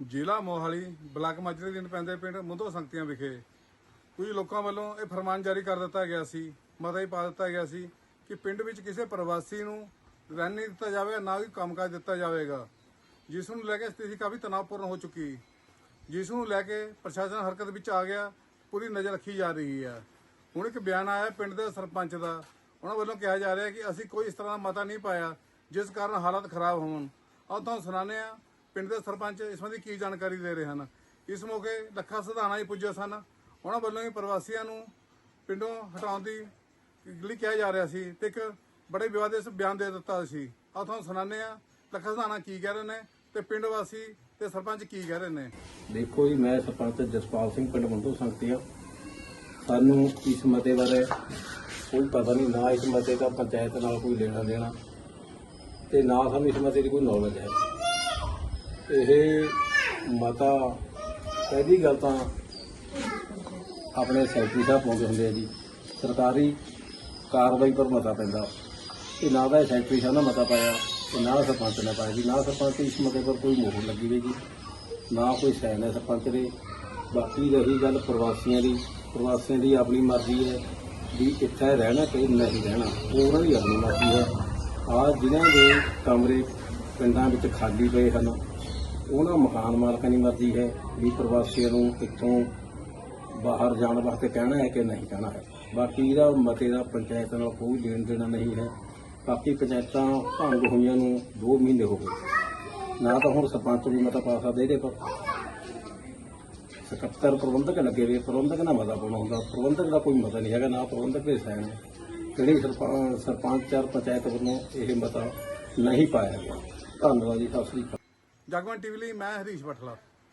ਜ਼ਿਲ੍ਹਾ ਮੋਹਾਲੀ, ਬਲਾਕ ਮਾਜਰੇ ਦੇ ਪੈਂਦੇ ਪਿੰਡ ਮੁੰਦੋ ਸੰਗਤੀਆਂ ਵਿਖੇ ਕੁਝ ਲੋਕਾਂ ਵੱਲੋਂ ਇਹ ਫਰਮਾਨ ਜਾਰੀ ਕਰ ਦਿੱਤਾ ਗਿਆ ਸੀ, ਮਤਾ ਹੀ ਪਾ ਦਿੱਤਾ ਗਿਆ ਸੀ ਕਿ ਪਿੰਡ ਵਿੱਚ ਕਿਸੇ ਪ੍ਰਵਾਸੀ ਨੂੰ ਰਹਿਣ ਨਹੀਂ ਦਿੱਤਾ ਜਾਵੇਗਾ, ਨਾ ਹੀ ਕੰਮਕਾਜ ਦਿੱਤਾ ਜਾਵੇਗਾ, ਜਿਸ ਨੂੰ ਲੈ ਕੇ ਸਥਿਤੀ ਕਾਫੀ ਤਣਾਅਪੂਰਨ ਹੋ ਚੁੱਕੀ, ਜਿਸ ਨੂੰ ਲੈ ਕੇ ਪ੍ਰਸ਼ਾਸਨ ਹਰਕਤ ਵਿੱਚ ਆ ਗਿਆ, ਪੂਰੀ ਨਜ਼ਰ ਰੱਖੀ ਜਾ ਰਹੀ ਹੈ। ਹੁਣ ਇੱਕ ਬਿਆਨ ਆਇਆ ਪਿੰਡ ਦੇ ਸਰਪੰਚ ਦਾ, ਉਹਨਾਂ ਵੱਲੋਂ ਕਿਹਾ ਜਾ ਰਿਹਾ ਕਿ ਅਸੀਂ ਕੋਈ ਇਸ ਤਰ੍ਹਾਂ ਦਾ ਮਤਾ ਨਹੀਂ ਪਾਇਆ, ਜਿਸ ਕਾਰਨ ਹਾਲਤ ਖਰਾਬ ਹੋਣ। ਆਓ ਤੁਹਾਨੂੰ ਸੁਣਾਉਂਦੇ ਹਾਂ ਪਿੰਡ ਦੇ ਸਰਪੰਚ ਇਸ ਸੰਬੰਧੀ ਕੀ ਜਾਣਕਾਰੀ ਦੇ ਰਹੇ ਹਨ? ਇਸ ਮੌਕੇ ਲੱਖਾ ਸਧਾਣਾ ਹੀ ਪੁੱਜੇ ਸਨ। ਉਹਨਾਂ ਵੱਲੋਂ ਹੀ ਪ੍ਰਵਾਸੀਆਂ ਨੂੰ ਪਿੰਡੋਂ ਹਟਾਉਣ ਦੀ ਲਈ ਕਿਹਾ ਜਾ ਰਿਹਾ ਸੀ ਤੇ ਇੱਕ ਬੜੇ ਵਿਵਾਦਿਤ ਬਿਆਨ ਦੇ ਦਿੱਤਾ ਸੀ। ਆਓ ਤੁਹਾਨੂੰ ਸੁਣਾਉਂਦੇ ਹਾਂ। ਲੱਖਾ ਸਧਾਣਾ ਕੀ ਕਹਿ ਰਹੇ ਨੇ ਤੇ ਪਿੰਡ ਵਾਸੀ ਤੇ ਸਰਪੰਚ ਕੀ ਕਹਿ ਰਹੇ ਨੇ? ਦੇਖੋ ਜੀ, ਮੈਂ ਸਰਪੰਚ ਜਸਪਾਲ ਸਿੰਘ, ਪਿੰਡ ਮੰਡੋ ਸੰਗਤੀਆਂ। ਸਾਨੂੰ ਇਸ ਮਤੇ ਬਾਰੇ ਕੋਈ ਪਤਾ ਨਹੀਂ, ਨਾ ਇਸ ਮਤੇ ਦਾ ਪੰਚਾਇਤ ਨਾਲ ਕੋਈ ਲੈਣਾ ਦੇਣਾ ਤੇ ਨਾ ਸਾਨੂੰ ਇਸ ਮਤੇ ਦੀ ਕੋਈ ਨੌਲੇਜ ਹੈ। ਇਹ ਮਤਾ, ਪਹਿਲੀ ਗੱਲ ਤਾਂ ਆਪਣੇ ਸੈਕਟਰੀ ਸਾਹਿਬ ਪਾਉਂਦੇ ਹੁੰਦੇ ਆ ਜੀ। ਸਰਕਾਰੀ ਕਾਰਵਾਈ ਪਰ ਮਤਾ ਪੈਂਦਾ। ਇਹ ਨਾ ਦਾ ਸੈਕਟਰੀ ਸਾਹਿਬ ਨੇ ਮਤਾ ਪਾਇਆ, ਤੇ ਨਾ ਸਰਪੰਚ ਨੇ ਪਾਇਆ ਜੀ। ਨਾ ਸਰਪੰਚ ਇਸ ਮਤੇ ਪਰ ਕੋਈ ਮੋਹਰ ਲੱਗੀ ਹੋਈ ਜੀ। ਨਾ ਕੋਈ ਸਾਈਨ ਹੈ ਸਰਪੰਚ ਦੇ ਬਾਕੀ ਰਹੀ ਗੱਲ ਪ੍ਰਵਾਸੀਆਂ ਦੀ। ਪ੍ਰਵਾਸੀਆਂ ਦੀ ਆਪਣੀ ਮਰਜ਼ੀ ਹੈ ਵੀ ਇੱਥੇ ਰਹਿਣਾ ਕਿ ਨਹੀਂ ਰਹਿਣਾ। ਉਹ ਉਹਨਾਂ ਦੀ ਆਪਣੀ ਮਰਜ਼ੀ ਹੈ। ਆ ਜਿਨ੍ਹਾਂ ਦੇ ਕਮਰੇ ਪਿੰਡਾਂ ਵਿੱਚ ਖਾਲੀ ਪਏ ਹਨ ਉਹਨਾਂ ਮਕਾਨ ਮਾਲਕਾਂ ਦੀ ਮਰਜ਼ੀ ਹੈ ਵੀ ਪ੍ਰਵਾਸੀਆਂ ਨੂੰ ਇੱਥੋਂ ਬਾਹਰ ਜਾਣ ਵਾਸਤੇ ਕਹਿਣਾ ਹੈ ਕਿ ਨਹੀਂ ਕਹਿਣਾ ਹੈ। ਬਾਕੀ ਇਹਦਾ ਮਤੇ ਦਾ ਪੰਚਾਇਤ ਨਾਲ ਕੋਈ ਲੈਣ ਦੇਣਾ ਨਹੀਂ ਹੈ। ਬਾਕੀ ਪੰਚਾਇਤਾਂ ਭੰਗ ਹੋਈਆਂ ਨੂੰ 2 ਮਹੀਨੇ ਹੋ ਗਏ। ਨਾ ਤਾਂ ਹੁਣ ਸਰਪੰਚ ਵੀ ਮਤਾ ਪਾ ਸਕਦਾ ਇਹਦੇ ਪਰ। ਸਕੱਤਰ ਪ੍ਰਬੰਧਕ ਲੱਗੇ ਹੋਏ ਪ੍ਰਬੰਧਕ ਨਾਲ ਮਤਾ ਪਾਉਣਾ ਹੁੰਦਾ। ਪ੍ਰਬੰਧਕ ਦਾ ਕੋਈ ਮਤਾ ਨਹੀਂ ਹੈਗਾ, ਨਾ ਪ੍ਰਬੰਧਕ ਦੇ ਸਾਈਨ ਹੈ। ਜਿਹੜੀ ਸਰਪੰਚ ਸਰਪੰਚ ਔਰ ਪੰਚਾਇਤ ਵੱਲੋਂ ਇਹ ਮਤਾ ਨਹੀਂ ਪਾਇਆ ਗਿਆ। ਧੰਨਵਾਦ ਜੀ, ਸਤਿ ਸ੍ਰੀ ਅਕਾਲ। ਜਗਵੰਤ ਟੀਵੀ ਲਈ ਮੈਂ ਹਰੀਸ਼ ਬਠਲਾ